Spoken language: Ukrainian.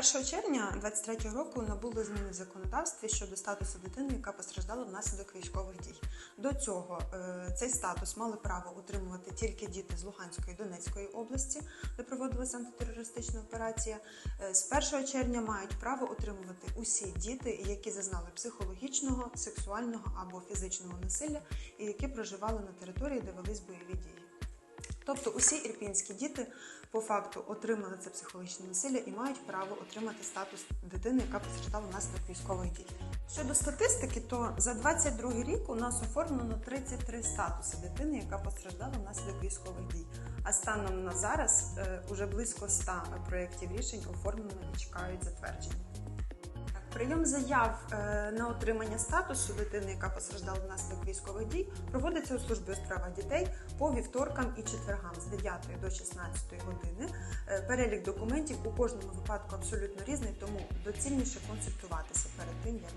1 червня 2023 року набули зміни в законодавстві щодо статусу дитини, яка постраждала внаслідок військових дій. До цього е, цей статус мали право отримувати тільки діти з Луганської і Донецької області, де проводилася антитерористична операція. Е, з 1 червня мають право отримувати усі діти, які зазнали психологічного, сексуального або фізичного насилля і які проживали на території, де велись бойові дії. Тобто усі ірпінські діти по факту отримали це психологічне насилля і мають право отримати статус дитини, яка постраждала внаслідок військових дій. Щодо статистики, то за 22 рік у нас оформлено 33 статуси дитини, яка постраждала внаслідок військових дій. А станом на зараз е, уже близько 100 проєктів рішень оформлено і чекають затвердження. Прийом заяв е, на отримання статусу дитини, яка постраждала внаслідок військових дій, проводиться у службі у справах дітей по вівторкам і четвергам з 9 до 16 години. Е, Перелік документів у кожному випадку абсолютно різний, тому доцільніше консультуватися перед тим, як